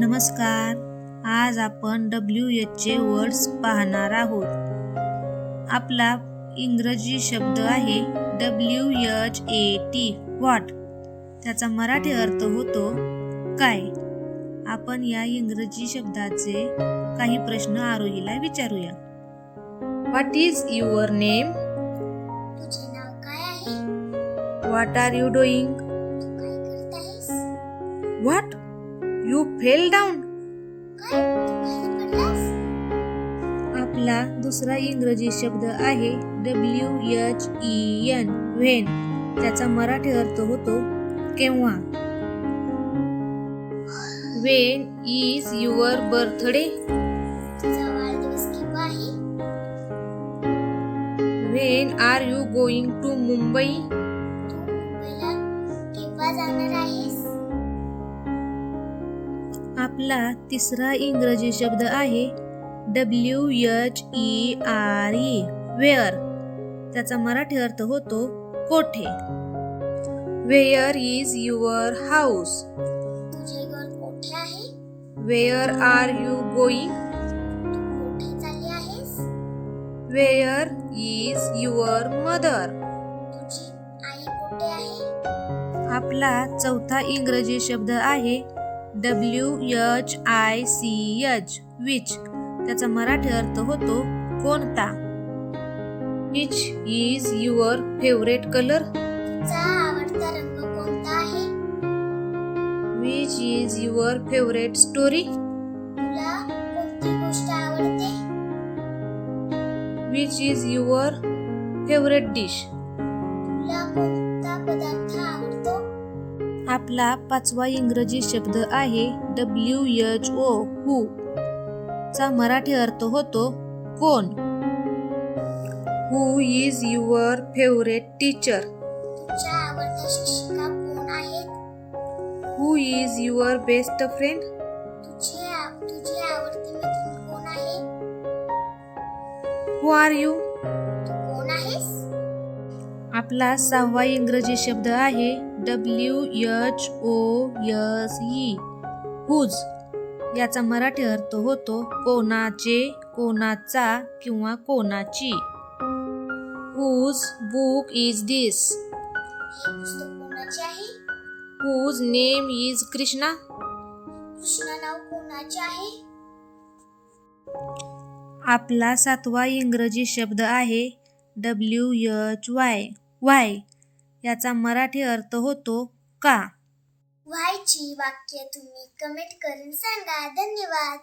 नमस्कार. आज आपण डब्ल्यू एचचे वर्ड्स पाहणार आहोत. आपला इंग्रजी शब्द आहे W H A T what त्याचा मराठी अर्थ होतो काय? आपण या इंग्रजी शब्दाचे काही प्रश्न आरोहीला विचारूया. What is your name what are you doing what you fell down आपला दुसरा इंग्रजी शब्द आहे W H E N when. त्याचा मराठी अर्थ होतो केव्हा? When is your birthday when are you going to Mumbai जाणार आहेस? आपला तिसरा इंग्रजी शब्द आहे W H E R E where. त्याचा मराठी अर्थ होतो कोठे? वेअर इज युअर हाऊस तुझे घर कोठे आहे? वेअर आर यू कोठे चालली आहेस? वेअर इज युअर मदर तुझी आई कुठे आहे? आपला चौथा इंग्रजी शब्द आहे W H I C H which त्याचा मराठी अर्थ होतो कोणता? Which is your favourite colour आवडता रंग कोणता आहे? Which is your favourite story तुला कोणती गोष्ट आवडते? Which is your favourite dish तुला कोणता पदार्थ आपला पाचवा इंग्रजी शब्द आहे डब्ल्यू एच ओ हू. चा मराठी अर्थ होतो कोण? Who is your favourite teacher. तुझ्या आवडत्या शिक्षिका कोण आहेत? Who is your best friend? तुझे आव- तुझी आवडती मैत्रीण कोण आहे? Who are you? तू कोण आहेस? आपला सहावा इंग्रजी शब्द आहे W H O S E whose याचा मराठी अर्थ होतो कोणाचे कोणाचा किंवा कोणाची. Whose book is this whose name is Krishna Krishna नाव कोणाचे आहे? आपला सातवा इंग्रजी शब्द आहे डब्ल्यू एच वाय वाय याचा मराठी अर्थ होतो का? व्हायची वाक्य तुम्ही कमेंट करून सांगा. धन्यवाद.